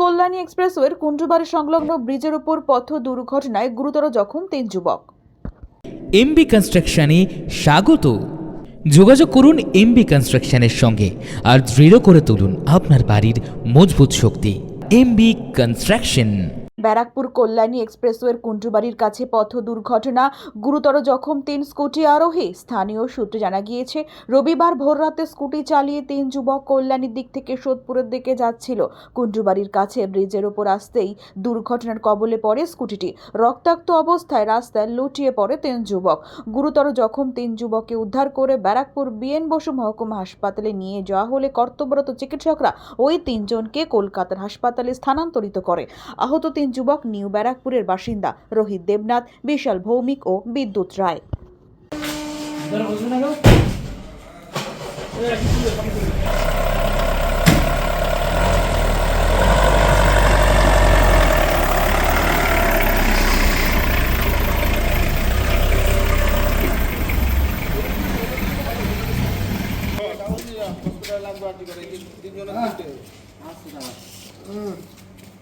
কল্যাণী এক্সপ্রেসওয়ের কুণ্ডুবাড়ি সংলগ্ন ব্রিজের উপর পথ দুর্ঘটনায় গুরুতর জখম তিন যুবক। এমবি কনস্ট্রাকশনে স্বাগত। যোগাযোগ করুন এমবি কনস্ট্রাকশনের সঙ্গে আর দৃঢ় করে তুলুন আপনার বাড়ির মজবুত শক্তি। এমবি কনস্ট্রাকশন ব্যারাকপুর কল্যাণী এক্সপ্রেসওয়ের কুণ্ডুবাড়ির কাছে পথ দুর্ঘটনা, গুরুতর জখম তিন স্কুটি আরোহী। স্থানীয় সূত্রে জানা গিয়েছে, রবিবার ভোররাতে স্কুটি চালিয়ে তিন যুবক কল্যাণীর দিক থেকে সোদপুরের দিকে যাচ্ছিল। কুণ্ডুবাড়ির কাছে ব্রিজের ওপর আসতেই দুর্ঘটনার কবলে পড়ে স্কুটিটি। রক্তাক্ত অবস্থায় রাস্তায় লুটিয়ে পড়ে তিন যুবক। গুরুতর জখম তিন যুবককে উদ্ধার করে ব্যারাকপুর বিএন বসু মহকুমা হাসপাতালে নিয়ে যাওয়া হলে কর্তব্যরত চিকিৎসকরা ওই তিনজনকে কলকাতার হাসপাতালে স্থানান্তরিত করে। আহত তিন যুবক নিউ ব্যারাকপুরের বাসিন্দা রোহিত দেবনাথ বিশাল ভৌমিক ও বিদ্যুৎ রায়।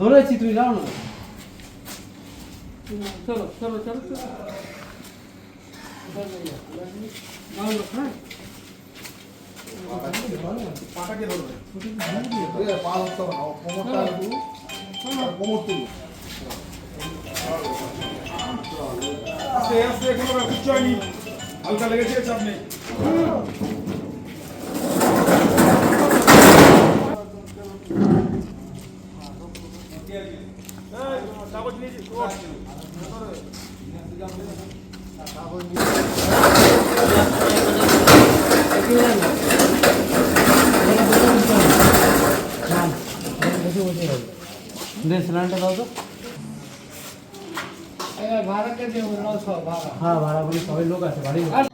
ধরেছি তুই যাও না। চলো চলো চলো চলো। আস্তে আস্তে এখনও কিচ্ছু হয়নি। হালকা লেগেছে চাপ নেই। सिलेंडर दो भाड़ा के भाड़ा हाँ भाड़ा बोले सभी हाँ, लोग ऐसे भाड़ी